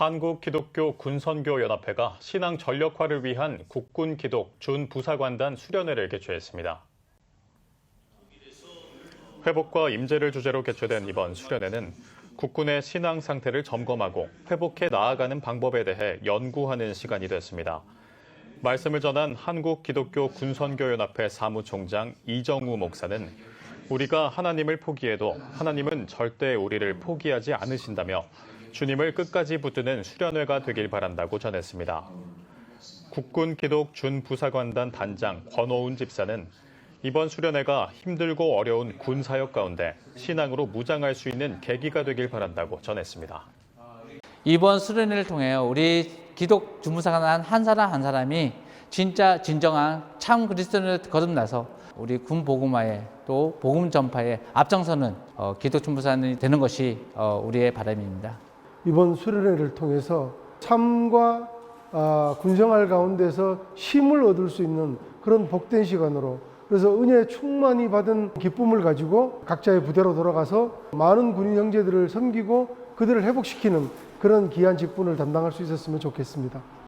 한국기독교 군선교연합회가 신앙 전력화를 위한 국군 기독 준부사관단 수련회를 개최했습니다. 회복과 임재를 주제로 개최된 이번 수련회는 국군의 신앙 상태를 점검하고 회복해 나아가는 방법에 대해 연구하는 시간이 됐습니다. 말씀을 전한 한국기독교 군선교연합회 사무총장 이정우 목사는 우리가 하나님을 포기해도 하나님은 절대 우리를 포기하지 않으신다며 주님을 끝까지 붙드는 수련회가 되길 바란다고 전했습니다. 국군 기독 준 부사관단 단장 권오운 집사는 이번 수련회가 힘들고 어려운 군 사역 가운데 신앙으로 무장할 수 있는 계기가 되길 바란다고 전했습니다. 이번 수련회를 통해 우리 기독 주무사관 한 사람 한 사람이 진짜 진정한 참 그리스도인을 거듭나서 우리 군 복음화에 또 복음 전파에 앞장서는 어, 기독 주무사관이 되는 것이 어, 우리의 바람입니다. 이번 수련회를 통해서 삶과 아, 군생활 가운데서 힘을 얻을 수 있는 그런 복된 시간으로 그래서 은혜 충만히 받은 기쁨을 가지고 각자의 부대로 돌아가서 많은 군인 형제들을 섬기고 그들을 회복시키는 그런 귀한 직분을 담당할 수 있었으면 좋겠습니다.